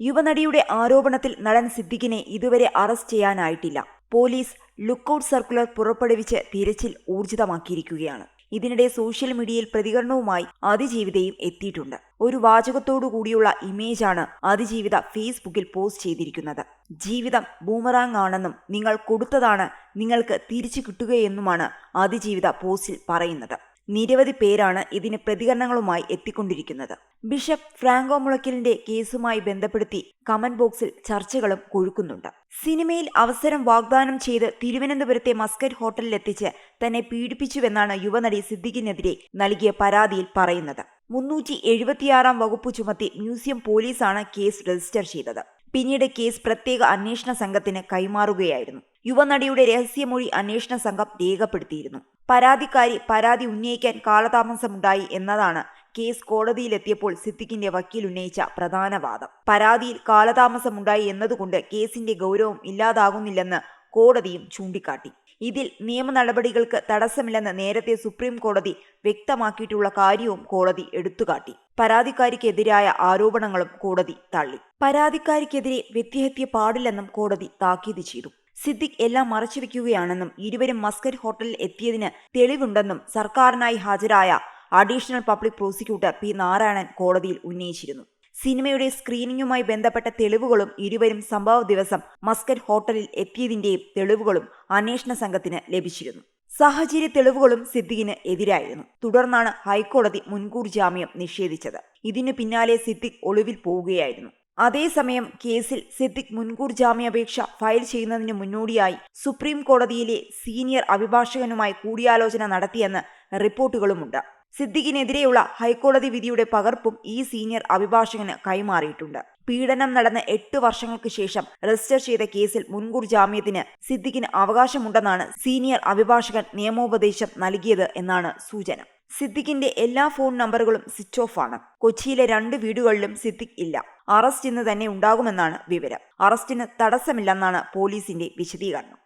യുവനടിയുടെ ആരോപണത്തിൽ നടൻ സിദ്ദിഖിനെ ഇതുവരെ അറസ്റ്റ് ചെയ്യാനായിട്ടില്ല. പോലീസ് ലുക്കൌട്ട് സർക്കുലർ പുറപ്പെടുവിച്ച് തിരച്ചിൽ ഊർജിതമാക്കിയിരിക്കുകയാണ്. ഇതിനിടെ സോഷ്യൽ മീഡിയയിൽ പ്രതികരണവുമായി അതിജീവിതയും എത്തിയിട്ടുണ്ട്. ഒരു വാചകത്തോടു കൂടിയുള്ള ഇമേജാണ് അതിജീവിത ഫേസ്ബുക്കിൽ പോസ്റ്റ് ചെയ്തിരിക്കുന്നത്. ജീവിതം ബൂമറാങ് ആണെന്നും നിങ്ങൾ കൊടുത്തതാണ് നിങ്ങൾക്ക് തിരിച്ചു കിട്ടുകയെന്നുമാണ് അതിജീവിത പോസ്റ്റിൽ പറയുന്നത്. നിരവധി പേരാണ് ഇതിന് പ്രതികരണങ്ങളുമായി എത്തിക്കൊണ്ടിരിക്കുന്നത്. ബിഷപ്പ് ഫ്രാങ്കോ മുളയ്ക്കലിന്റെ കേസുമായി ബന്ധപ്പെടുത്തി കമന്റ് ബോക്സിൽ ചർച്ചകളും കൊഴുക്കുന്നുണ്ട്. സിനിമയിൽ അവസരം വാഗ്ദാനം ചെയ്ത് തിരുവനന്തപുരത്തെ മസ്കറ്റ് ഹോട്ടലിലെത്തിച്ച് തന്നെ പീഡിപ്പിച്ചുവെന്നാണ് യുവനടി സിദ്ദിഖിനെതിരെ നൽകിയ പരാതിയിൽ പറയുന്നത്. മുന്നൂറ്റി എഴുപത്തിയാറാം വകുപ്പ് ചുമത്തി മ്യൂസിയം പോലീസാണ് കേസ് രജിസ്റ്റർ ചെയ്തത്. പിന്നീട് കേസ് പ്രത്യേക അന്വേഷണ സംഘത്തിന് കൈമാറുകയായിരുന്നു. യുവനടിയുടെ രഹസ്യമൊഴി അന്വേഷണ സംഘം രേഖപ്പെടുത്തിയിരുന്നു. പരാതിക്കാരി പരാതി ഉന്നയിക്കാൻ കാലതാമസമുണ്ടായി എന്നതാണ് കേസ് കോടതിയിലെത്തിയപ്പോൾ സിദ്ദിഖിന്റെ വക്കീൽ ഉന്നയിച്ച പ്രധാന വാദം. പരാതിയിൽ കാലതാമസമുണ്ടായി എന്നതുകൊണ്ട് കേസിന്റെ ഗൗരവം ഇല്ലാതാകുന്നില്ലെന്ന് കോടതിയും ചൂണ്ടിക്കാട്ടി. ഇതിൽ നിയമ നടപടികൾക്ക് തടസ്സമില്ലെന്ന് നേരത്തെ സുപ്രീം കോടതി വ്യക്തമാക്കിയിട്ടുള്ള കാര്യവും കോടതി എടുത്തുകാട്ടി. പരാതിക്കാരിക്കെതിരായ ആരോപണങ്ങളും കോടതി തള്ളി. പരാതിക്കാരിക്കെതിരെ വ്യക്തിഹത്യ പാടില്ലെന്നും കോടതി താക്കീത് ചെയ്തു. സിദ്ദിഖ് എല്ലാം മറച്ചുവെക്കുകയാണെന്നും ഇരുവരും മസ്കറ്റ് ഹോട്ടലിൽ എത്തിയതിന് തെളിവുണ്ടെന്നും സർക്കാരിനായി ഹാജരായ additional public prosecutor P Narayanan കോടതിയിൽ ഉന്നയിച്ചിരുന്നു. സിനിമയുടെ സ്ക്രീനിങ്ങുമായി ബന്ധപ്പെട്ട തെളിവുകളും ഇരുവരും സംഭവ ദിവസം മസ്കറ്റ് ഹോട്ടലിൽ എത്തിയതിന്റെയും തെളിവുകളും അന്വേഷണ സംഘത്തിന് ലഭിച്ചിരുന്നു. സാഹചര്യ തെളിവുകളും സിദ്ദിഖിന് എതിരായിരുന്നു. തുടർന്നാണ് ഹൈക്കോടതി മുൻകൂർ ജാമ്യം നിഷേധിച്ചത്. ഇതിനു പിന്നാലെ സിദ്ദിഖ് ഒളിവിൽ പോവുകയായിരുന്നു. അതേസമയം കേസിൽ സിദ്ദിഖ് മുൻകൂർ ജാമ്യാപേക്ഷ ഫയൽ ചെയ്യുന്നതിന് മുന്നോടിയായി സുപ്രീം കോടതിയിലെ സീനിയർ അഭിഭാഷകനുമായി കൂടിയാലോചന നടത്തിയെന്ന് റിപ്പോർട്ടുകളുമുണ്ട്. സിദ്ദിഖിനെതിരെയുള്ള ഹൈക്കോടതി വിധിയുടെ പകർപ്പും ഈ സീനിയർ അഭിഭാഷകന് കൈമാറിയിട്ടുണ്ട്. പീഡനം നടന്ന എട്ട് വർഷങ്ങൾക്ക് ശേഷം രജിസ്റ്റർ ചെയ്ത കേസിൽ മുൻകൂർ ജാമ്യത്തിന് സിദ്ദിഖിന് അവകാശമുണ്ടെന്നാണ് സീനിയർ അഭിഭാഷകൻ നിയമോപദേശം നൽകിയത് എന്നാണ് സൂചന. സിദ്ദിഖിന്റെ എല്ലാ ഫോൺ നമ്പറുകളും സ്വിച്ച് ഓഫ് ആണ്. കൊച്ചിയിലെ രണ്ട് വീടുകളിലും സിദ്ദിഖ് ഇല്ല. അറസ്റ്റ് ഇന്ന് തന്നെ ഉണ്ടാകുമെന്നാണ് വിവരം. അറസ്റ്റിന് തടസ്സമില്ലെന്നാണ് പോലീസിന്റെ വിശദീകരണം.